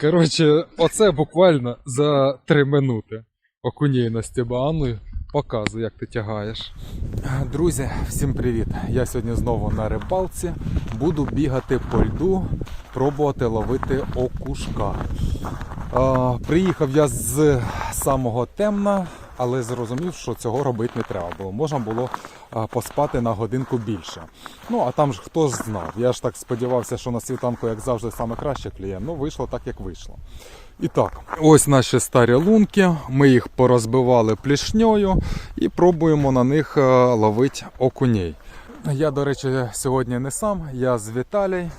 Коротше, оце буквально за 3 минути. Окуній на стібану. Показуй, як ти тягаєш. Друзі, всім привіт! Я сьогодні знову на рибалці. Буду бігати по льду, пробувати ловити окушка. Приїхав я з самого темна, але зрозумів, що цього робити не треба було. Можна було поспати на годинку більше. Ну, а там ж хто ж знав. Я ж так сподівався, що на світанку, як завжди, саме краще клює. Ну, вийшло так, як вийшло. І так, ось наші старі лунки. Ми їх порозбивали плішньою і пробуємо на них е, ловити окуней. Я, до речі, сьогодні не сам, я з Віталій.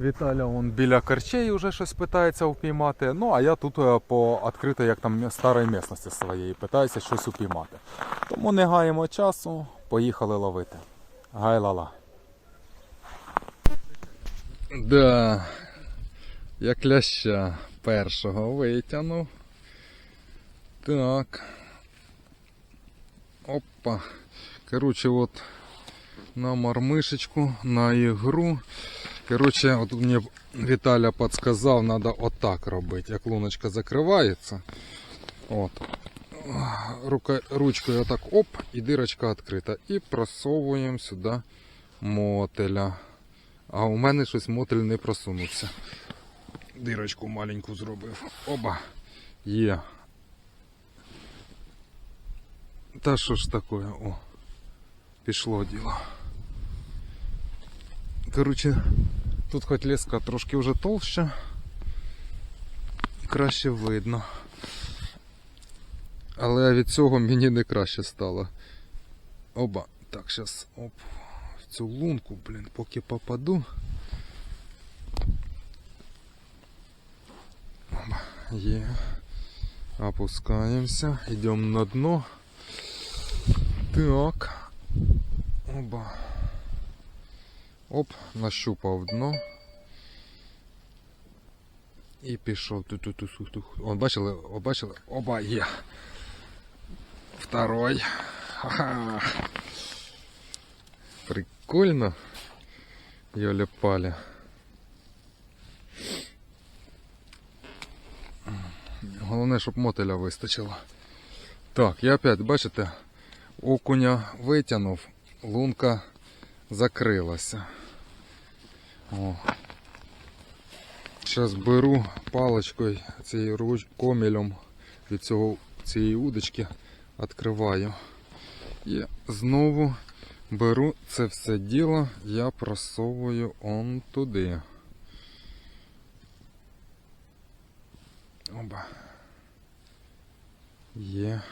Віталя он біля корчей вже щось питається упіймати. Ну а я тут е, по відкритій, як там старої місності своєї, питаюся щось упіймати. Тому не гаємо часу, поїхали ловити. Гай-лала. Да, як ляща першого витягнув. Так. Опа. Короче, от на мармишечку, на ігру. Короче, от мені Віталя підказав, треба отак робити. Як луночка закривається. От. Рука, ручкою отак оп, і дирочка відкрита. І просовуємо сюди мотеля. А у мене щось мотель не просунувся. Дирочку маленьку зробив. Оба. Є. Та що ж таке? О. Пішло діло. Коротше, тут хоч леска трошки вже толща. Краще видно. Але від цього мені не краще стало. Оба. Так, зараз оп. В цю лунку, блін, поки попаду. Оба. Є. Опускаємося. Йдемо на дно. Так. Оба. Оп, нащупав дно. І пішов. ту ту ту ту О, бачили? Бачили? Оба є. Второй. Ха-ха. Прикольно. Йоля паля. Головне, щоб мотеля вистачило. Так, я опять, бачите, окуня витягнув, лунка закрилася. О. Зараз беру паличкою цією руч... комелем від цього цієї удочки відкриваю. І знову беру це все діло, я просовую он туди. Оба. Є.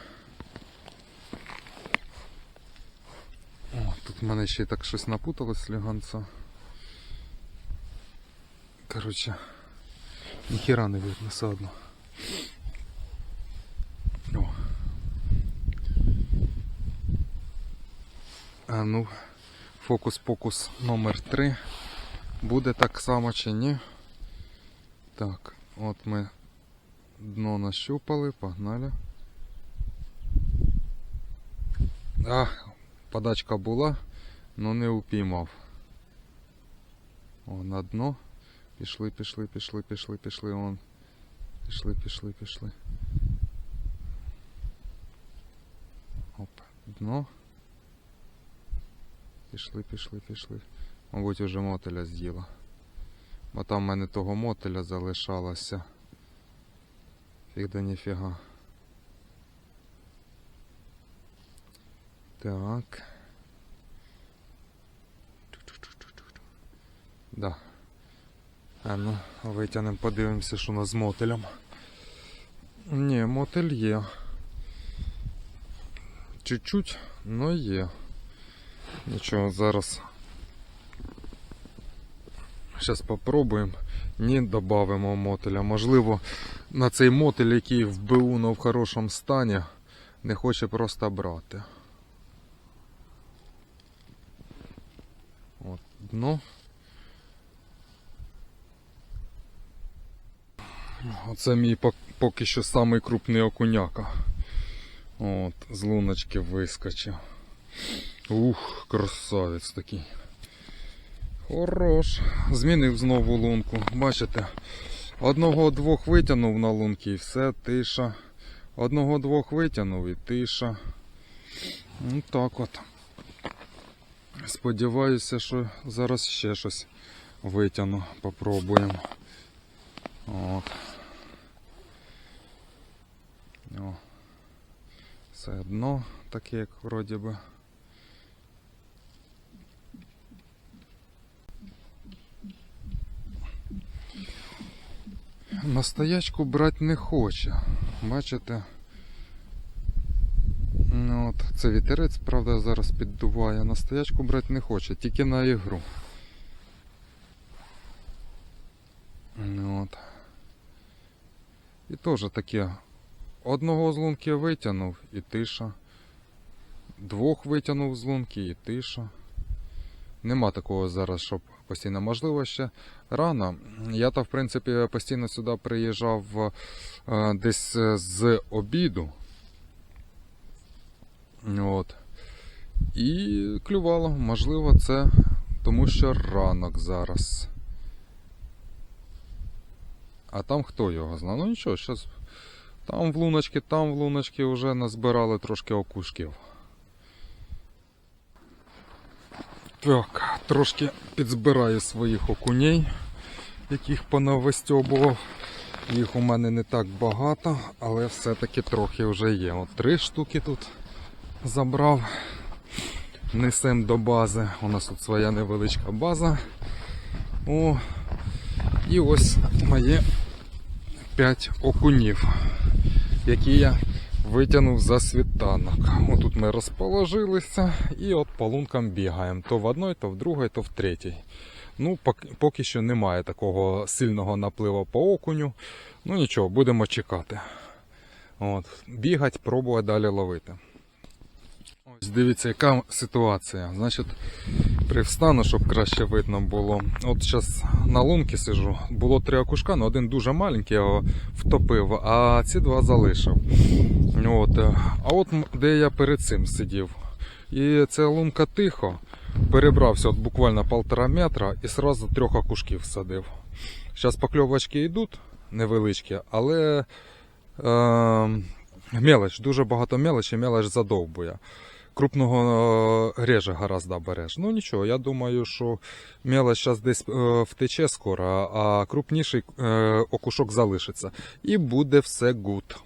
О, тут в мене ще так щось напуталось сліганця. Коротше, ніхіра не видно все одно. О. А ну, фокус-покус номер 3. Буде так само чи ні? Так, от ми дно нащупали, погнали. А, подачка була, але не упіймав. О, на дно. Пішли, пішли, пішли, пішли, пішли, он. Пішли, пішли, пішли. Оп, дно. Пішли, пішли, пішли. Мабуть, уже мотеля з'їла. Бо там в мене того мотеля залишалося. Фіг да ніфіга. Так. Да. А ну, витягнемо, подивимося, що у нас з мотелем. Ні, мотель є. Чуть-чуть, но є. Нічого, зараз. Зараз попробуємо. Ні, додамо мотеля. Можливо, на цей мотель, який в БУ, но в хорошому стані, не хоче просто брати. От, дно. Оце мій поки що самий крупний окуняка. От, з луночки вискочив. Ух, красавець такий. Хорош. Змінив знову лунку. Бачите, Одного-двох витягнув на лунки і все, тиша. Одного-двох витягнув і тиша. Ну так от. Сподіваюся, що зараз ще щось витягну. Попробуємо. От. О. Все одно таке, як вроді би. Настоячку брати не хоче. Бачите? Це вітерець, правда, зараз піддуває. Настоячку брати не хоче, тільки на ігру. От. І теж таке. Одного з лунки витягнув і тиша. Двох витягнув з лунки і тиша. Нема такого зараз, щоб постійно. Можливо, ще рано. Я то, в принципі, постійно сюди приїжджав е, десь е, з обіду. От. І клювало. Можливо, це тому що ранок зараз. А там хто його знає? Ну нічого, зараз там в луночки, там в луночки вже назбирали трошки окушків. Так, трошки підзбираю своїх окуней, яких понавистьобував. Їх у мене не так багато, але все-таки трохи вже є. От три штуки тут забрав. Несем до бази. У нас тут своя невеличка база. О, і ось моє 5 окунів, які я витягнув за світанок. Отут ми розположилися і от по лункам бігаємо. То в одной, то в другій, то в третій. Ну, поки що немає такого сильного напливу по окуню. Ну нічого, будемо чекати. От, бігать, пробувати далі ловити. Ось дивіться, яка ситуація. Значить, привстану, щоб краще видно було. От зараз на лунки сижу. Було три окушка, але один дуже маленький, його втопив, а ці два залишив. От. е, А от де я перед цим сидів. І ця лунка тихо. Перебрався от буквально полтора метра і одразу трьох окушків садив. Зараз покльовочки йдуть невеличкі, але е, мелоч, дуже багато мелочі, мелоч задовбує. Крупного е, реже гаразд береш. Ну нічого, я думаю, що мелоч зараз десь е, втече скоро, а крупніший е, окушок залишиться. І буде все гуд.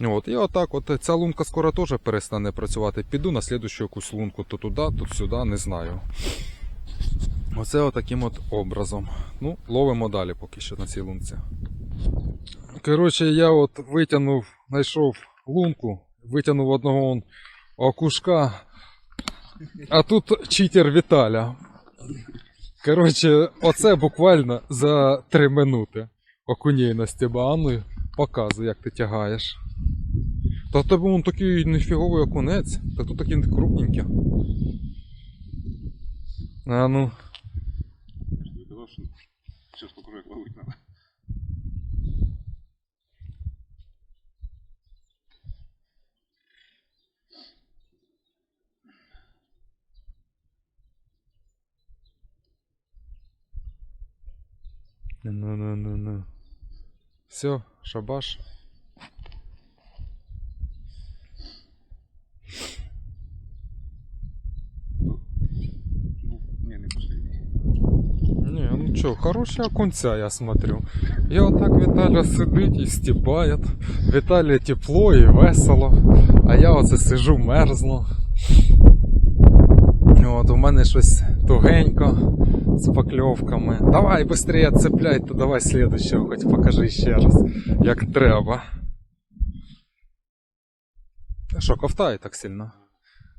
От, і отак, от ця лунка скоро теж перестане працювати. Піду на слідущу якусь лунку, то туди, то сюди, не знаю. Оце отаким от образом. Ну, ловимо далі поки що на цій лунці. Коротше, я от витягнув, знайшов лунку, витягнув одного окушка, а тут читер Віталя. Коротше, оце буквально за 3 минути. окуній на стебану показує, як ти тягаєш. Та в тебе вон такий нефіговий окунець, та тут такий крупненький. А ну. Ну-ну-ну-ну. Все, шабаш. Ну, не, не. Не, ну что, хорошая окунця, я смотрю. И вот так Віталя сидить і стібає. Віталія тепло і весело. А я оце сижу, мерзну. От, у мене щось тугенько з покльовками. Давай быстрее цепляй, то давай слідущого, хоч покажи ще раз, як треба. Що, ковтає так сильно?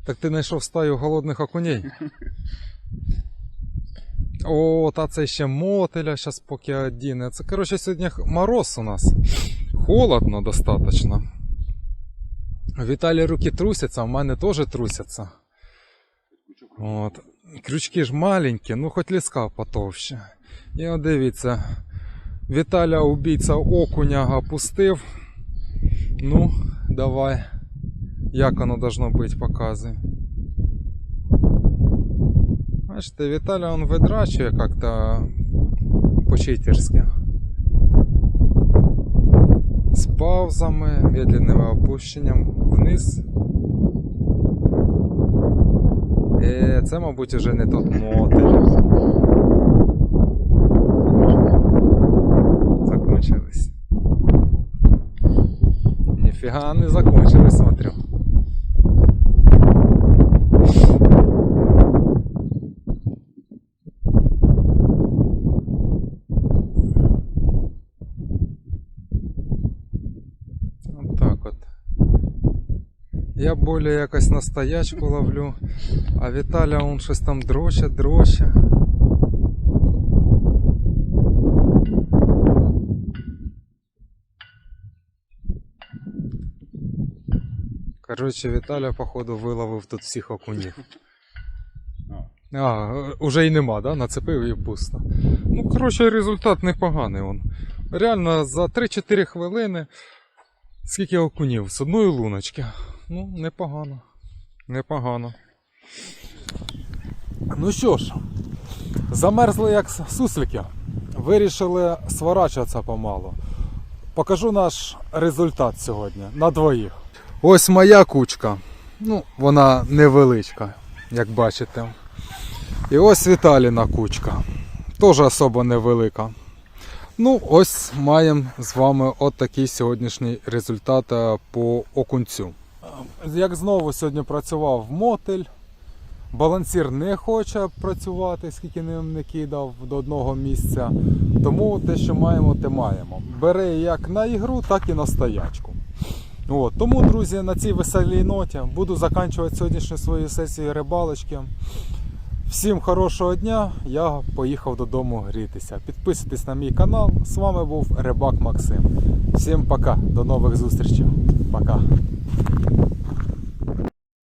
Так ти знайшов стаю голодних окуней? О, та це ще мотеля, зараз поки одіне. Це, коротше, сьогодні мороз у нас. Холодно достаточно. У Віталія руки трусяться, а в мене теж трусяться. От. Крючки ж маленькі, ну хоч ліска потовще. І от дивіться. Віталя убійця окуня опустив. Ну, давай. Як воно должно бути, показуй. Бачите, Віталя он видрачує как-то по-читерськи. З паузами, медленним опущенням вниз. Е, це, мабуть, уже не тот мотель. Закончились. Нифига не закончились, смотрю. Вот так от. Я более якось на стоячку ловлю, а Віталя он щось там дроче, дроче. Короче, Віталя, походу, виловив тут всіх окунів. А, уже й нема, да? Нацепив і пусто. Ну, коротше, результат непоганий. Он. Реально за 3-4 хвилини. Скільки окунів? З одної луночки. Ну, непогано. Непогано. Ну що ж, замерзли як суслики. Вирішили сворачуватися помалу. Покажу наш результат сьогодні на двоїх. Ось моя кучка. Ну, вона невеличка, як бачите. І ось Віталіна кучка. Теж особо невелика. Ну, ось маємо з вами от такий сьогоднішній результат е, по окунцю. Як знову сьогодні працював мотель, балансір не хоче працювати, скільки ним не кидав до одного місця. Тому те, що маємо, те маємо. Бере як на ігру, так і на стоячку. От, тому, друзі, на цій веселій ноті буду закінчувати сьогоднішню свою сесію рибалочки. Всім хорошого дня. Я поїхав додому грітися. Підписуйтесь на мій канал. З вами був Рибак Максим. Всім пока. До нових зустрічей. Пока.